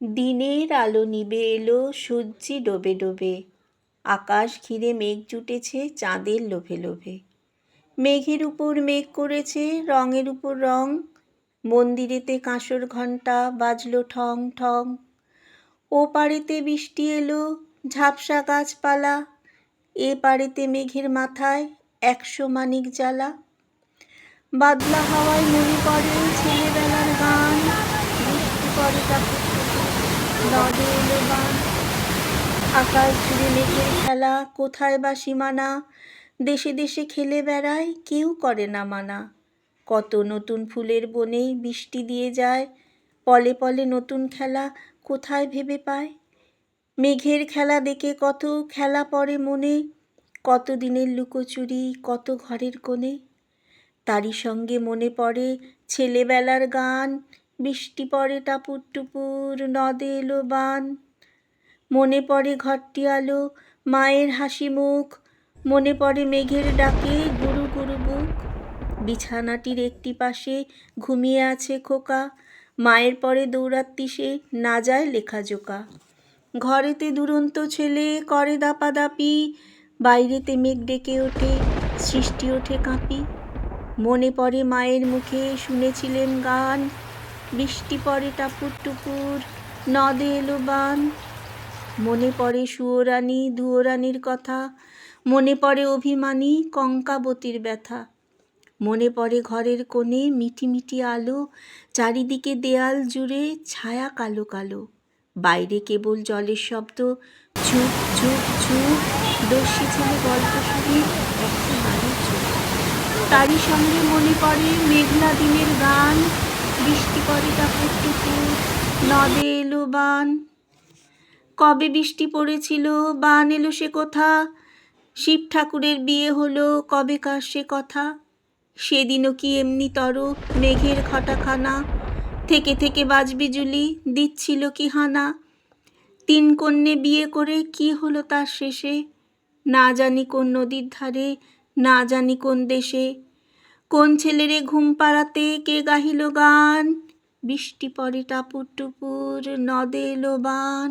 দিনের আলো নিবে এলো সূর্যি ডোবে ডোবে। আকাশ ঘিরে মেঘ জুটেছে চাঁদের লোভে লোভে। মেঘের উপর মেঘ করেছে রঙের উপর রং। মন্দিরেতে কাঁসর ঘণ্টা বাজলো ঠং ঠং। ও পাড়েতে বৃষ্টি এলো ঝাপসা গাছপালা। এ পাড়েতে মেঘের মাথায় একশো মানিক জ্বালা। বাদলা হাওয়ায় মনে পড়ে ছেলেবেলার গান। নদে বান আকাশ জুড়ে মেঘের খেলা, কোথায় বা সীমানা? দেশে দেশে খেলে বেড়ায়, কেউ করে না মানা। কত নতুন ফুলের বনে বৃষ্টি দিয়ে যায়, পলে পলে নতুন খেলা কোথায় ভেবে পায়? মেঘের খেলা দেখে কত খেলা পড়ে মনে, কত দিনের লুকোচুরি, কত ঘরের কোণে। তারই সঙ্গে মনে পড়ে ছেলেবেলার গান বৃষ্টি পড়ে টাপুর টুপুর, নদে এলো বান। মনে পড়ে ঘরটি আলো, মায়ের হাসি মুখ। মনে পড়ে মেঘের ডাকে গুরু গুরু বুক। বিছানাটির একটি পাশে ঘুমিয়ে আছে খোকা। মায়ের পরে দৌড়াত্তি সে না যায় লেখা লেখাজোকা ঘরেতে দুরন্ত ছেলে করে দাপাদাপি। বাইরেতে মেঘ ডেকে ওঠে, সৃষ্টি ওঠে কাঁপি। মনে পড়ে মায়ের মুখে শুনেছিলেন গান। বৃষ্টি পড়ে টাপুর টুপুর, নদে এলো বান। মনে পড়ে সুয়োরানী, দুয়োরানীর কথা। মনে পড়ে অভিমানী, কঙ্কাবতীর ব্যথা। মনে পড়ে ঘরের কোণে মিটি মিটি আলো, চারিদিকে দেয়াল জুড়ে ছায়া কালো কালো। বাইরে কেবল জলের শব্দ, ঝুপ ঝুপ ঝুপ, দস্যি ছেলে গল্প শুনে একটা চোখ। তারই সঙ্গে মনে পড়ে মেঘলা দিনের গান বৃষ্টি পড়ে টাপুর টুপুর নদে এলো, বান। কবে বৃষ্টি পড়েছিল, বান এলো সে কথা? শিব ঠাকুরের বিয়ে হলো, কবে কার সে কথা? সেদিনও কি এমনি তর মেঘের খটাখানা থেকে থেকে বাজবিজুলি দিচ্ছিল কি হানা? তিন কন্যে বিয়ে করে কি হলো তার শেষে? না জানি কোন নদীর ধারে, না জানি কোন দেশে। কোন ছেলেরে ঘুম পাড়াতে কে গাহিল গান? বৃষ্টি পরে টাপুর টুপুর নদে এলো বান।